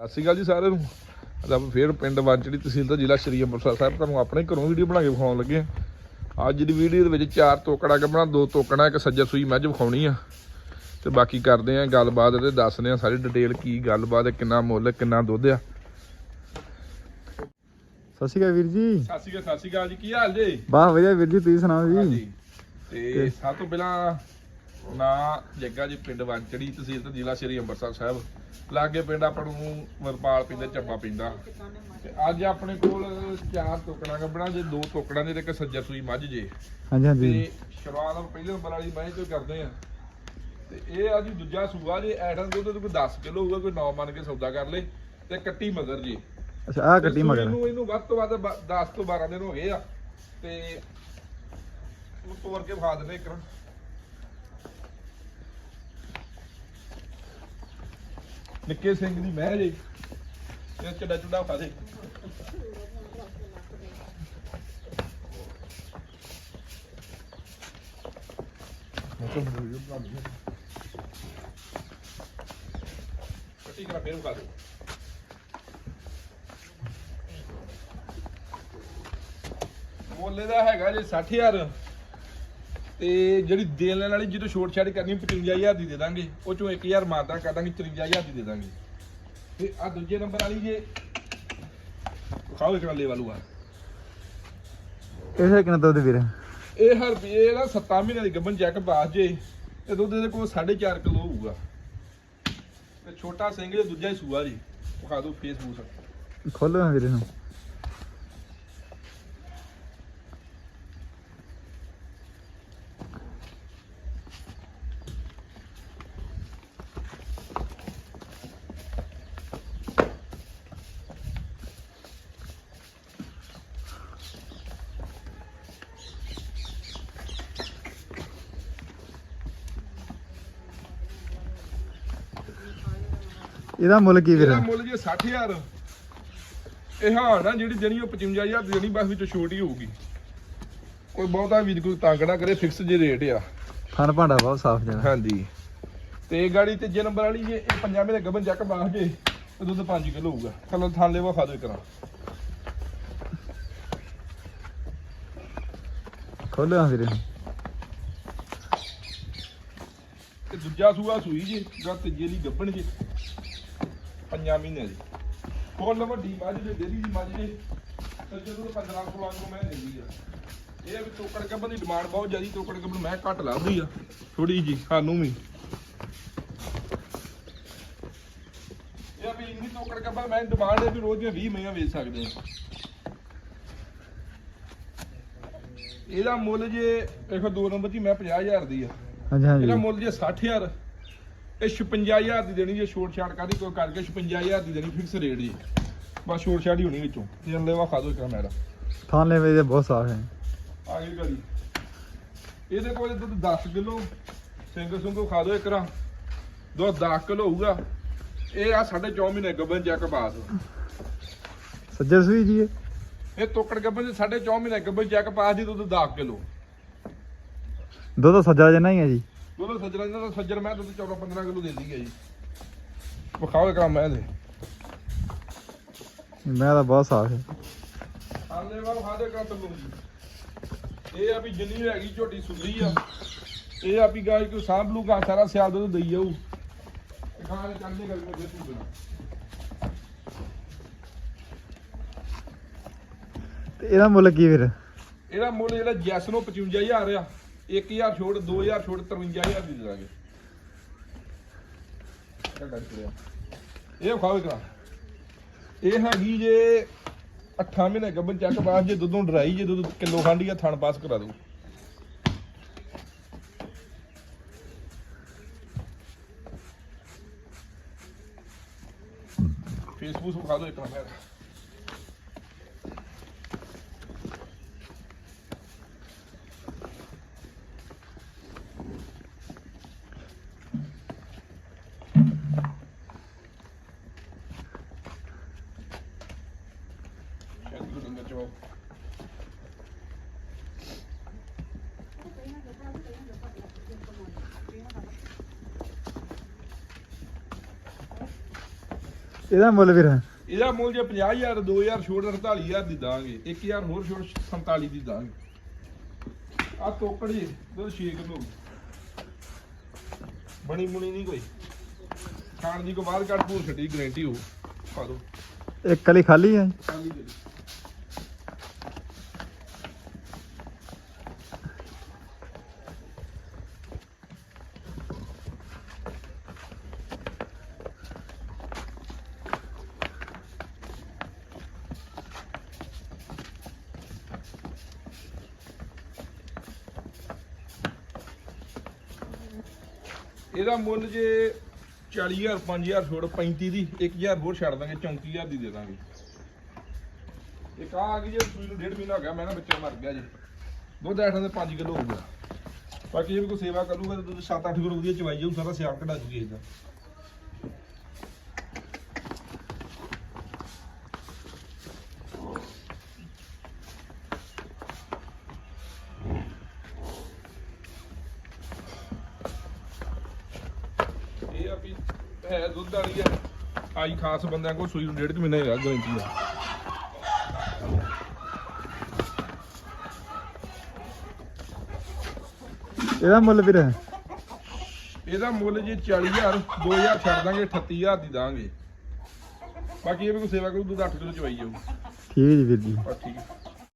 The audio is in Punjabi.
ਸਤਿ ਸ਼੍ਰੀ ਅਕਾਲ ਜੀ ਸਾਰਿਆਂ ਨੂੰ। ਅੱਜ ਆਪਾਂ ਫੇਰ ਪਿੰਡ ਵਾਂਚੜੀ ਤਹਿਸੀਲ ਦਾ ਜ਼ਿਲ੍ਹਾ ਸ਼੍ਰੀ ਅੰਮ੍ਰਿਤਸਰ ਸਾਹਿਬ ਤੁਹਾਨੂੰ ਆਪਣੇ ਘਰੋਂ ਵੀਡੀਓ ਬਣਾ ਕੇ ਵਿਖਾਉਣ ਲੱਗੇ ਹਾਂ। ਅੱਜ ਦੀ ਵੀਡੀਓ ਦੇ ਵਿੱਚ ਚਾਰ ਤੋਕੜਾ ਕੱਢਣਾ ਦੋ ਤੋਕੜਾ ਇੱਕ ਸੱਜਰ ਸੂਈ ਮੱਝ ਵਿਖਾਉਣੀ ਆ। ਤੇ ਬਾਕੀ ਕਰਦੇ ਆ ਗੱਲਬਾਤ ਤੇ ਦੱਸਦੇ ਆ ਸਾਰੀ ਡਿਟੇਲ ਕੀ ਗੱਲਬਾਤ ਹੈ ਕਿੰਨਾ ਮੁੱਲ ਕਿੰਨਾ ਦੁੱਧ ਆ। ਸਤਿ ਸ਼੍ਰੀ ਅਕਾਲ ਵੀਰ ਜੀ। ਸਤਿ ਸ਼੍ਰੀ ਅਕਾਲ ਸਤਿ ਸ਼੍ਰੀ ਅਕਾਲ ਜੀ ਕੀ ਹਾਲ ਜੀ? ਬਾਹ ਵਧੀਆ ਵੀਰ ਜੀ ਤੁਸੀਂ ਸੁਣਾਓ ਜੀ? ਤੇ ਸਭ ਤੋਂ ਪਹਿਲਾਂ ਨਾ ਜੱਗਾ ਜੀ ਪਿੰਡ ਵਾਂਚੜੀ ਤਹਿਸੀਲ ਤੇ ਜ਼ਿਲ੍ਹਾ ਸ਼੍ਰੀ ਅੰਮ੍ਰਿਤਸਰ ਸਾਹਿਬ। ਲਾਗੇ ਪਿੰਡ ਆਪਾਂ ਨੂੰ ਵਰਪਾਲ ਪੈਂਦਾ ਚੱਪਾ ਪੈਂਦਾ ਤੇ ਅੱਜ ਆਪਣੇ ਕੋਲ ਚਾਰ ਟੋਕੜਾ ਗੱਬਣਾ ਜੇ ਦੋ ਟੋਕੜਾਂ ਦੇ ਤੇ ਇੱਕ ਸੱਜਰ ਸੂਈ ਮੱਝ ਜੇ। ਹਾਂਜੀ ਹਾਂਜੀ। ਤੇ ਸ਼ੁਰੂਆਤ ਆਪਾਂ ਪਹਿਲੇ ਨੰਬਰ ਵਾਲੀ ਮੱਝ ਤੋਂ ਕਰਦੇ ਆ। ਤੇ ਇਹ ਆ ਜੀ ਦੂਜਾ ਸੂਆ ਜੇ ਐਡਨ ਦੁੱਧ ਤੇ ਕੋਈ 10 ਕਿਲੋ ਹੋਊਗਾ ਕੋਈ 9 ਮੰਨ ਕੇ ਸੌਦਾ ਕਰ ਲੇ। ਤੇ ਕੱਟੀ ਮਗਰ ਜੀ। ਅੱਛਾ ਕੱਟੀ ਸੂਈ ਮਗਰ। ਨੂੰ ਇਹਨੂੰ ਵੱਧ ਤੋਂ ਵੱਧ 10 ਤੋਂ 12 ਦਿਨ ਹੋ ਗਏ ਆ। ਤੇ ਉਹ ਤੋੜ ਕੇ ਵਿਖਾ ਦਿੰਦੇ ਇੱਕ ਵਾਰ। ਨਿੱਕੇ ਸਿੰਘ ਦੀ ਮਹਿ ਜੇ ਇਹ ਚੱਡਾ ਚੁੱਡਾ ਵਿਖਾ ਦੇ ਮੈਂ ਤਾਂ ਵੀਡੀਓ ਬਣਾ ਲਈ ਕੱਟੀ ਕਰਾ, ਫੇਰ ਵਿਖਾ ਦੇ ਦਾ ਹੈਗਾ ਜੇ 60000 ਤੇ ਜਿਹੜੀ ਦੇਣ ਲੈਣ ਵਾਲੀ ਜਦੋਂ ਛੋਟ ਛਾੜ ਕਰਨੀ 55000 ਦੀ ਦੇ ਦਾਂਗੇ। ਉਹ ਚੋਂ 1000 ਮਾਰਦਾ ਕਰ ਦਾਂਗੇ 54000 ਦੀ ਦੇ ਦਾਂਗੇ। ਤੇ ਆ ਦੂਜੇ ਨੰਬਰ ਵਾਲੀ ਜੇ ਖਾਓ ਇੱਕ ਵਾਲੇ ਵਾਲੂ ਆ। ਇਹ ਕਿੰਨਾ ਦੁੱਧ ਵੀਰ? ਇਹ ਹਰ ਇਹ ਨਾ 7 ਮਹੀਨੇ ਦੀ ਗੱਬਨ ਚੈੱਕ ਬਾਸ ਜੇ ਤੇ ਦੁੱਧ ਦੇ ਕੋਲ 4.5 ਕਿਲੋ ਹੋਊਗਾ। ਤੇ ਛੋਟਾ ਸਿੰਘ ਦੂਜਾ ਹੀ ਸੂਆ ਜੀ ਵਿਖਾ ਦਿਓ ਫੇਸਬੁੱਕ ਖੋਲੋ ਨਾ ਵੀਰ ਇਹਨੂੰ। ਇਹਦਾ ਮੁੱਲ ਕੀ ਵੀਰ? ਇਹਦਾ ਮੁੱਲ ਜੀ 60000 ਇਹ ਹਾਂ ਨਾ ਜਿਹੜੀ ਦੇਣੀ ਉਹ 55000 ਦੀ ਦੇਣੀ ਬਸ ਵਿੱਚ ਛੋਟ ਹੋਊਗੀ। ਕੋਈ ਬਹੁਤਾ ਵੀ ਕੋਈ ਤੰਗ ਨਾ ਕਰੇ ਫਿਕਸ ਜੇ ਰੇਟ ਆ। ਖਾਣ ਭਾਂਡਾ ਬਹੁਤ ਸਾਫ਼ ਜਣਾ। ਹਾਂਜੀ। ਤੇ ਇਹ ਗਾੜੀ ਤੀਜੇ ਨੰਬਰ ਵਾਲੀ ਜੇ ਇਹ ਪੰਜਾਬੀ ਦੇ ਗੱਬਨ ਚੱਕ ਬਾਹ ਜੇ ਤੇ ਦੁੱਧ 5 ਕਿਲੋ ਹੋਊਗਾ। ਥਾਲੇ ਵਾ ਖਾ ਦੋ ਕਰਾਂ। ਖੋਲੋ ਨਾ ਵੀਰ। ਤੇ ਦੂਜਾ ਸੂਆ ਸੂਈ ਜੀ ਜਾਂ ਤੀਜੇ ਦੀ ਗੱਬਣ ਜੀ। ਪੰਜਾਂ ਮਹੀਨੇ ਦੀ ਕੋਲ ਵੱਡੀ ਮੱਝ ਦੇ ਡੇਰੀ ਦੀ ਮੱਝ ਦੇ। ਤੇ ਜਦੋਂ 15 16 ਨੂੰ ਮੈਂ ਦਿੰਦੀ ਆ। ਇਹ ਆ ਵੀ ਤੋਕੜ ਗੱਬਣ ਦੀ ਡਿਮਾਂਡ ਬਹੁਤ ਜ਼ਿਆਦੀ ਤੋਕੜ ਗੱਬਣ ਮੈਂ ਘੱਟ ਲੱਭਦੀ ਆ। ਥੋੜੀ ਜੀ ਸਾਨੂੰ ਵੀ। ਇਹ ਆ ਵੀ ਇੰਨੀ ਤੋਕੜ ਗੱਬਣ ਮੈਂ ਡਿਮਾਂਡ ਹੈ ਵੀ ਰੋਜ਼ ਦੀਆਂ 20 ਮਹੀਆਂ ਵੇਚ ਸਕਦੇ ਆ। ਇਹਦਾ ਮੁੱਲ ਜੇ ਦੇਖੋ ਦੋ ਨੰਬਰ ਦੀ ਮੈਂ 50000 ਦੀ ਆ। ਹਾਂਜੀ ਇਹਦਾ ਹਾਂਜੀ ਮੁੱਲ ਜੇ 60000 ਇਹ 56000 ਦੀ ਦੇਣੀ ਜੇ ਛੋਟ ਛਾੜ ਕਾਦੀ ਕੋਈ ਕਰਕੇ 56000 ਦੀ ਦੇਣੀ ਫਿਕਸ ਰੇਟ ਜੀ। ਬਸ ਛੋਟ ਛਾੜ ਹੀ ਹੋਣੀ ਵਿੱਚੋਂ। ਤੇ ਅੰਲੇ ਵਾ ਖਾ ਦੋ ਇੱਕ ਮੈਡਾ ਥਾਂ ਲੈ ਵੇ ਬਹੁਤ ਸਾਫ਼ ਹੈ। ਆ ਗਈ ਗਾੜੀ ਇਹਦੇ ਕੋਲ ਦੁੱਧ 10 ਕਿਲੋ ਸਿੰਗਲ ਸੁੰਗੋ ਖਾ ਦੋ ਇੱਕ ਰਾਂ ਦੁੱਧ 10 ਕਿਲੋ ਹੋਊਗਾ। ਇਹ ਆ ਸਾਢੇ 4 ਮਹੀਨੇ ਗੱਬਨ ਚੈੱਕ ਪਾਸ। ਸੱਜਰ ਸੂਈ ਜੀ ਇਹ? ਤੋਕੜ ਗੱਬਨ ਦੇ ਸਾਢੇ 4 ਮਹੀਨੇ ਗੱਬਨ ਚੈੱਕ ਪਾਸ ਦੀ ਦੁੱਧ 10 ਕਿਲੋ। ਦੁੱਧ ਸੱਜਾ ਜਨਾ ਹੀ ਹੈ ਜੀ। ਦੁੱਧ ਸੱਜਣਾ ਦਾ ਸੱਜਰ ਮੈਂ ਦੁੱਧ 14 15 ਕਿਲੋ ਦਿੰਦੀ ਹੈ ਜੀ। ਵਿਖਾਓ ਇੱਕ ਰਾਂ ਮੈਂ ਦੇ ਮੈਂ ਤਾਂ ਬਹੁਤ ਸਾਫ਼ ਹੈ। ਆਲੇ ਵਾ ਖਾਦੇ ਕੱਟ ਲੂ ਜੀ। ਇਹ ਆ ਵੀ ਜਿੰਨੀ ਹੈਗੀ ਝੋਟੀ ਸੁਧਰੀ ਆ। ਇਹ ਆ ਵੀ ਗਾਇ ਕੋ ਸਾਂਭ ਲੂਗਾ ਸਾਰਾ ਸਿਆਲ ਦੁੱਧ ਦਈ ਜਾਊ। ਖਾਣ ਚੱਲਦੇ ਗੱਲ ਦੇ ਤੂੰ ਤੇ ਇਹਦਾ ਮੁੱਲ ਕੀ ਵੀਰ? ਇਹਦਾ ਮੁੱਲ ਜਿਹੜਾ ਜੈਸ ਨੂੰ 55000 ਆ। 1000 ਛੋੜ 2000 ਛੋੜ 53000 ਦੀ ਦੇ ਦਾਂਗੇ ਇਹ ਗੱਲ ਇਹ ਖਾਓ ਕਰਾ ਇਹ ਹੈਗੀ ਜੇ 8 ਮਹੀਨੇ ਗੱਬਨ ਚੱਕ ਬਾਅਦ ਜੇ ਦੁੱਧੋਂ ਡਰਾਈ, ਜੇ ਦੁੱਧ ਕਿਲੋ ਖੰਡੀ ਆ, ਥਣ ਪਾਸ ਕਰਾ ਦੂ ਫੇਸਬੁੱਕ ਖਾ ਦੋ ਇੱਕ ਨਾ ਸ਼ਾਇਦ ਇਹਦਾ ਮੁੱਲ ਵੀਰ? ਇਹਦਾ ਮੁੱਲ ਜੇ 50000 2000 ਛੋੜ 48000 ਦੀ ਦਾਂਗੇ 1000 ਹੋਰ ਛੋੜ 47 ਦੀ ਦਾਂਗੇ। ਆ ਤੋਕੜ ਜੀ ਦੋ 6 ਕਿਲੋ ਬਣੀ ਮੁਣੀ ਨਹੀਂ ਕੋਈ। ਖਾਣ ਦੀ ਕੋ ਬਾਹਰ ਕੱਢ ਭੂਰ ਛੱਡੀ ਗਰੰਟੀ ਹੋ। ਪਾ ਦੋ। ਇੱਕ ਕਲੀ ਖਾਲੀ ਹੈ? ਖਾਲੀ ਦੇ ਇਹਦਾ ਮੁੱਲ ਜੇ 40000 5000 ਛੋੜ 35 ਦੀ 1000 ਹੋਰ ਛੱਡ ਦਾਂਗੇ 34000 ਦੀ ਦੇ ਦਾਂਗੇ। ਇੱਕ ਆ ਆ ਗਈ ਜੇ ਸੂਈ ਨੂੰ ਡੇਢ ਮਹੀਨਾ ਹੋ ਗਿਆ, ਮੈਂ ਨਾ ਬੱਚਾ ਮਰ ਗਿਆ ਜੀ। ਦੁੱਧ ਐਠਾਂ ਦੇ 5 ਕਿਲੋ ਹੋ ਗਿਆ। ਬਾਕੀ ਜੇ ਕੋਈ ਸੇਵਾ ਕਰੂਗਾ ਤਾਂ ਦੁੱਧ 7-8 ਕਿਲੋ ਵਧੀਆ ਚਵਾਈ ਜਾਊ, ਸਾਰਾ ਸਿਆਪ ਕਢਾ ਦੂਗੀ ਇਹਦਾ। ਆ ਵੀ ਹੈ ਦੁੱਧ ਵਾਲੀ ਆ ਆਈ ਖਾਸ ਬੰਦਿਆਂ ਕੋਲ ਸੂਈ ਨੂੰ ਡੇਢ ਕੁ ਮਹੀਨਾ ਹੈਗਾ ਗਰੰਟੀ ਆ। ਇਹਦਾ ਮੁੱਲ ਵੀਰ? ਇਹਦਾ ਮੁੱਲ ਜੇ 40000 2000 ਛੱਡ ਦਾਂਗੇ 38000 ਦੀ ਦਾਂਗੇ। ਬਾਕੀ ਇਹ ਵੀ ਕੋਈ ਸੇਵਾ ਕਰੂ ਦੁੱਧ 8 ਕਿਲੋ ਚਵਾਈ ਜਾਊ। ਠੀਕ ਜੀ ਵੀਰ ਜੀ। ਬਸ ਠੀਕ। ਹੈ